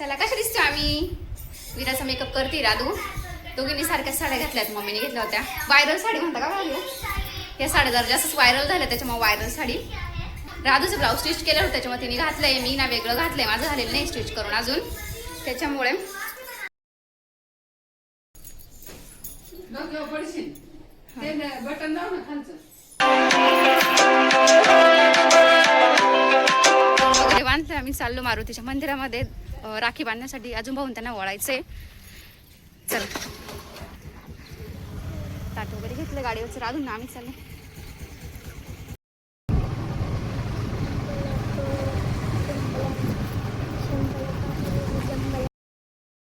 त्याला कशा दिसतो आम्ही? विराचा मेकअप करते राधू. दोघींनी सारख्या साड्या घातल्यात मम्मीने घेतल्या होत्या. व्हायरल साडी म्हणता का बघा या साड्या जर जास्तच व्हायरल झाल्या त्याच्यामुळे व्हायरल साडी. राधूचं ब्लाऊज स्टिच केलं होतं त्याच्यामुळे तिने घातलंय. मी ना वेगळं घातलंय माझं झालेलं नाही स्टिच करून अजून. त्याच्यामुळे बटन बांधलं आम्ही चाललो मारुतीच्या मंदिरामध्ये राखी बांधण्यासाठी. अजून भाऊन त्यांना वळायचंय. चल. ताट वगैरे घेतलं गाडीवरचं अजून ना आम्ही चाललो.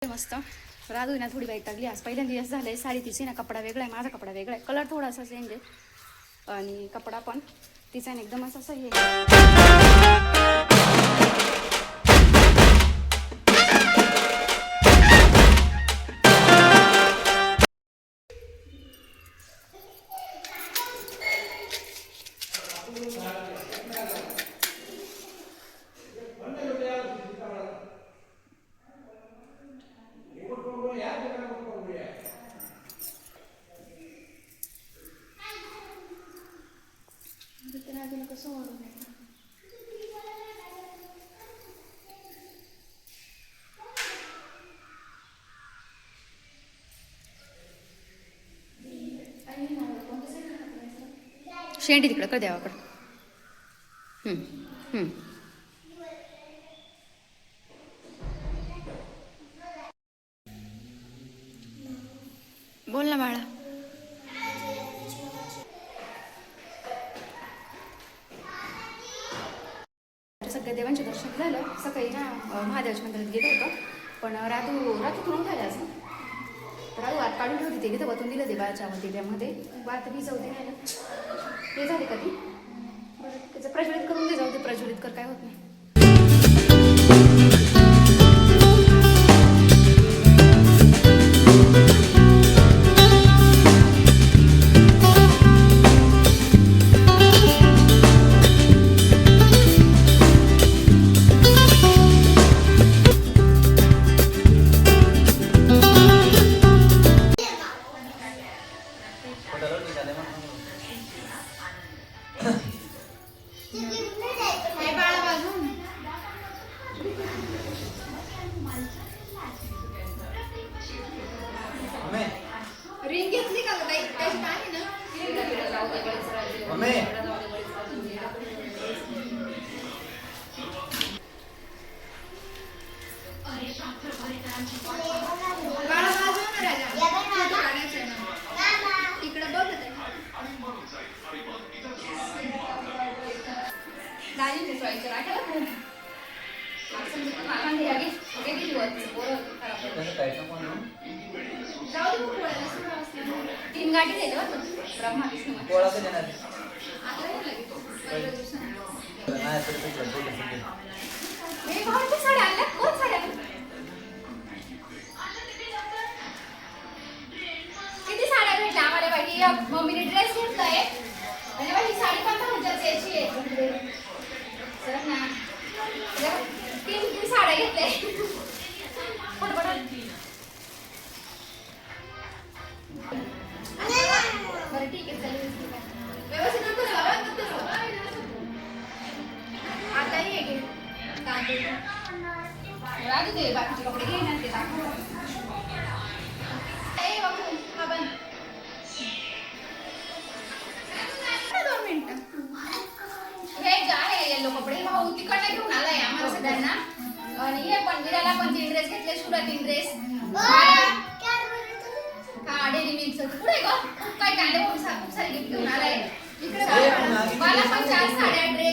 मस्त. राधू ना थोडी बाईक टाकली आज पहिल्यांदा दिवस झालंय साडी तिची ना कपडा वेगळा आहे माझा कपडा वेगळा आहे. कलर थोडासा चेंज आहे. आणि कपडा पण तिचा एकदम ना एकदमच असं हे शेंडी तिकडं का देवाकडं. बोल ना बाळा. सगळ्या देवांचे दर्शन झालं. सकाळी ना महादेवाच्या मंदिरात गेलो होतो. पण रातू रातू उठायला असं तर राहू आत काढून ठेवली ते तिथं वतून दिलं ते बाळाच्या त्यामध्ये बात बी जाऊ दे हे झाले कधी? बरं त्याचं प्रज्वलित करून दे जाऊ ते प्रज्वलित कर काय होत नाही. वाजता. ब्रह्मा विष्णू राजू दे बाकीचे कपडे घे ना ते दाखव ए बाबू हा दोन मिनिटं हे जे आहे येलो कपडे भाऊ तिकडनं घेऊन आलाय आम्हाला सगळ्यांना आणि हे पण विराला पण तीन ड्रेस घेतले शुरा तीन ड्रेस हा डेली मिल्क पुढे ग काय कांदे खूप सारे गिफ्ट घेऊन आलाय मला पण चार साड्या ड्रेस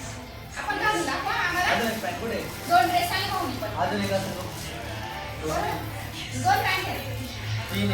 आपण घालू दोन ड्रेस आणि दोन पॅन्ट तीन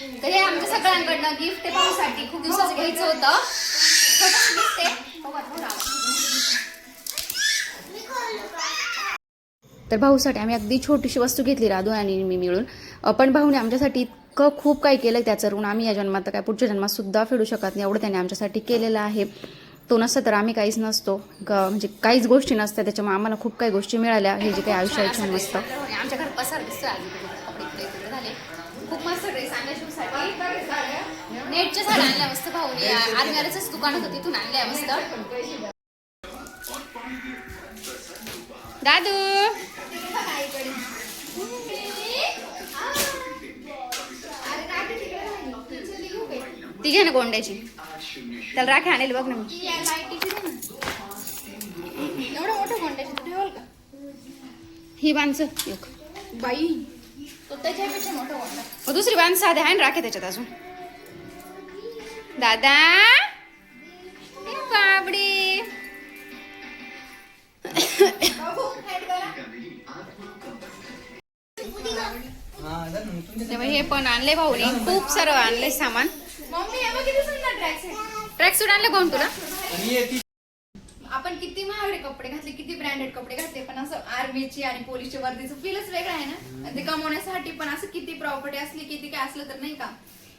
तर हे आमच्या सगळ्यांकडनं गिफ्ट आहे भाऊसाठी खूप दिवसाचं घ्यायचं होतं. गिफ्ट आहे. तर भाऊसाठी आम्ही अगदी छोटीशी वस्तू घेतली राधू आणि मी मिळून. पण भाऊने आमच्यासाठी इतकं खूप काही केलं त्याचं ऋण. आम्ही या जन्मात तर काय पुढच्या जन्मात सुद्धा फेडू शकत नाही. एवढं त्याने आमच्यासाठी केलेलं आहे. तो नसतं तर आम्ही काहीच नसतो. ग- म्हणजे काहीच गोष्टी नसत्या त्याच्यामुळे आम्हाला खूप काही गोष्टी मिळाल्या. हे जे काही आयुष्य छान असतं आमच्या घरात पसार दिसतो मस्त ड्रेस आणले शूसाठी नेटच्या साड्या आणल्या मस्त भाऊने. दुकान होतं तिथून आणल्या मस्त. दादू. ती घे ना गोंड्याची त्याला राखी आणेल बघ ना एवढं मोठं गोंड्याची तू ठेवल का? ही बांधचं एक. बाई. तो त्याच्यापेक्षा मोठा गोंडा मग दुसरी बांध साधे आहे ना राखे त्याच्यात अजून. दादा! बाबडी! हा, हे पण आणले भाऊने. खूप सारं आणले सामान. ट्रॅक सूट आणले कोण तुला आणि हे ती- आपण किती महागडे कपडे घातले किती ब्रँडेड कपडे घातले पण असं आर्मीची आणि पोलीसच्या वर्दीचं फीलच वेगळं आहे ना. आणि ते कमवण्यासाठी पण असं किती प्रॉपर्टी असली किती काय असलं तर नाही का?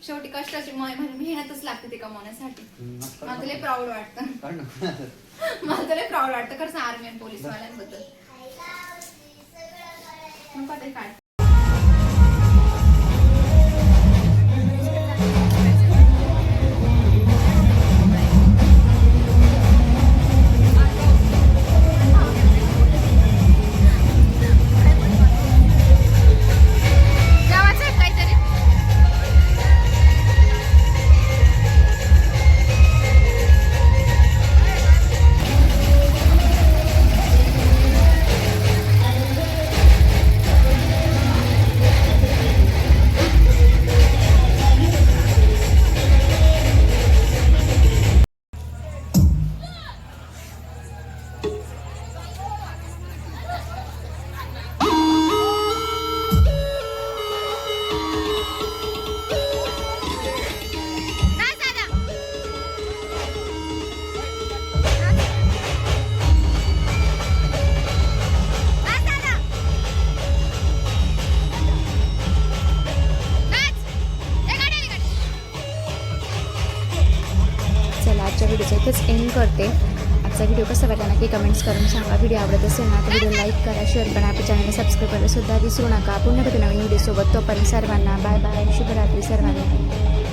शेवटी कष्टाची म- म्हणजे मेहनतच लागते ते कमवण्यासाठी. मला तुला प्राऊड वाटतं. काढ ना. मला तुला प्राऊड वाटतं खरंच आर्मी आणि पोलीस वाल्यांबद्दल. नको हे करते. आजचा व्हिडिओ कसा वाटला नक्की कमेंट्स करून सांगा. व्हिडिओ आवडत असेल ना तर व्हिडिओ लाईक करा शेअर करा. आपल्या चॅनलला सबस्क्राईब करायला सुद्धा विसरू नका. पुन्हा भेटू नवीन व्हिडिओसोबत तोपर्यंत सर्वांना बाय बाय शुभरात्री सर्वांना.